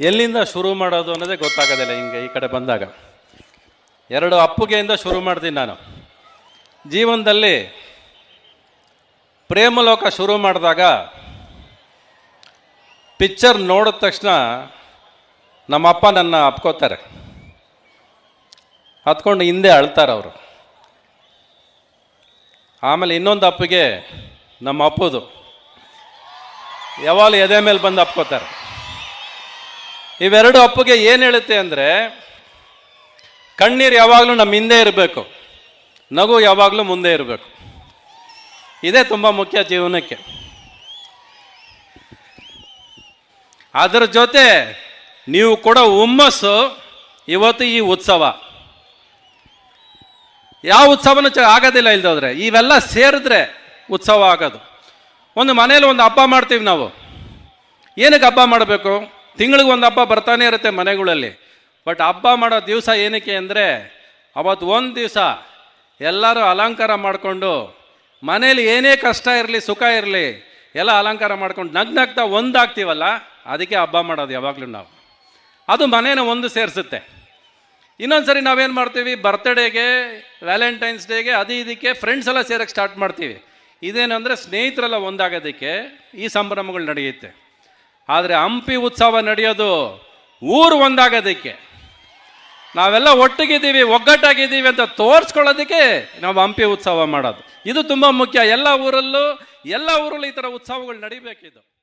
ಎಲ್ಲಿಂದ ಶುರು ಮಾಡೋದು ಅನ್ನೋದೇ ಗೊತ್ತಾಗೋದಿಲ್ಲ ಹಿಂಗೆ ಈ ಕಡೆ ಬಂದಾಗ. ಎರಡು ಅಪ್ಪುಗೆಯಿಂದ ಶುರು ಮಾಡ್ತೀನಿ ನಾನು. ಜೀವನದಲ್ಲಿ ಪ್ರೇಮಲೋಕ ಶುರು ಮಾಡಿದಾಗ ಪಿಕ್ಚರ್ ನೋಡಿದ ತಕ್ಷಣ ನಮ್ಮಪ್ಪ ನನ್ನ ಅಪ್ಕೋತಾರೆ. ಹತ್ಕೊಂಡು ಹಿಂದೆ ಅಳ್ತಾರೆ ಅವರು. ಆಮೇಲೆ ಇನ್ನೊಂದು ಅಪ್ಪಿಗೆ ನಮ್ಮ ಅಪ್ಪದು. ಯಾವಾಗಲೂ ಎದೆ ಮೇಲೆ ಬಂದು ಅಪ್ಕೋತಾರೆ. ಇವೆರಡು ಅಪ್ಪಗೆ ಏನು ಹೇಳುತ್ತೆ ಅಂದರೆ, ಕಣ್ಣೀರು ಯಾವಾಗಲೂ ನಮ್ಮ ಹಿಂದೆ ಇರಬೇಕು, ನಗು ಯಾವಾಗಲೂ ಮುಂದೆ ಇರಬೇಕು. ಇದೇ ತುಂಬ ಮುಖ್ಯ ಜೀವನಕ್ಕೆ. ಅದರ ಜೊತೆ ನೀವು ಕೊಡೋ ಹುಮ್ಮಸ್ಸು ಇವತ್ತು ಈ ಉತ್ಸವ. ಯಾವ ಉತ್ಸವನೂ ಚ ಆಗೋದಿಲ್ಲ ಇಲ್ದೋದ್ರೆ, ಇವೆಲ್ಲ ಸೇರಿದ್ರೆ ಉತ್ಸವ ಆಗೋದು. ಒಂದು ಮನೇಲಿ ಒಂದು ಹಬ್ಬ ಮಾಡ್ತೀವಿ ನಾವು. ಏನಕ್ಕೆ ಹಬ್ಬ ಮಾಡಬೇಕು? ತಿಂಗಳಿಗೆ ಒಂದು ಹಬ್ಬ ಬರ್ತಾನೆ ಇರುತ್ತೆ ಮನೆಗಳಲ್ಲಿ. ಬಟ್ ಹಬ್ಬ ಮಾಡೋ ದಿವಸ ಏನಕ್ಕೆ ಅಂದರೆ ಅವತ್ತು ಒಂದು ದಿವಸ ಎಲ್ಲರೂ ಅಲಂಕಾರ ಮಾಡಿಕೊಂಡು, ಮನೇಲಿ ಏನೇ ಕಷ್ಟ ಇರಲಿ, ಸುಖ ಇರಲಿ, ಎಲ್ಲ ಅಲಂಕಾರ ಮಾಡ್ಕೊಂಡು ನಗ್ನಗ್ತಾ ಒಂದಾಗ್ತೀವಲ್ಲ ಅದಕ್ಕೆ ಹಬ್ಬ ಮಾಡೋದು ಯಾವಾಗಲೂ ನಾವು. ಅದು ಮನೇನ ಒಂದು ಸೇರಿಸುತ್ತೆ. ಇನ್ನೊಂದು ಸರಿ ನಾವೇನು ಮಾಡ್ತೀವಿ ಬರ್ತ್ಡೇಗೆ ವ್ಯಾಲೆಂಟೈನ್ಸ್ ಡೇಗೆ ಅದು ಇದಕ್ಕೆ ಫ್ರೆಂಡ್ಸ್ ಎಲ್ಲ ಸೇರಕ್ಕೆ ಸ್ಟಾರ್ಟ್ ಮಾಡ್ತೀವಿ. ಇದೇನಂದರೆ ಸ್ನೇಹಿತರೆಲ್ಲ ಒಂದಾಗೋದಕ್ಕೆ ಈ ಸಂಭ್ರಮಗಳು ನಡೆಯುತ್ತೆ. ಆದರೆ ಹಂಪಿ ಉತ್ಸವ ನಡೆಯೋದು ಊರು ಒಂದಾಗೋದಕ್ಕೆ. ನಾವೆಲ್ಲ ಒಟ್ಟಿಗಿದ್ದೀವಿ, ಒಗ್ಗಟ್ಟಾಗಿದ್ದೀವಿ ಅಂತ ತೋರಿಸ್ಕೊಳ್ಳೋದಕ್ಕೆ ನಾವು ಹಂಪಿ ಉತ್ಸವ ಮಾಡೋದು. ಇದು ತುಂಬ ಮುಖ್ಯ. ಎಲ್ಲ ಊರಲ್ಲೂ ಎಲ್ಲ ಊರಲ್ಲೂ ಈ ಥರ ಉತ್ಸವಗಳು ನಡಿಬೇಕಿದು.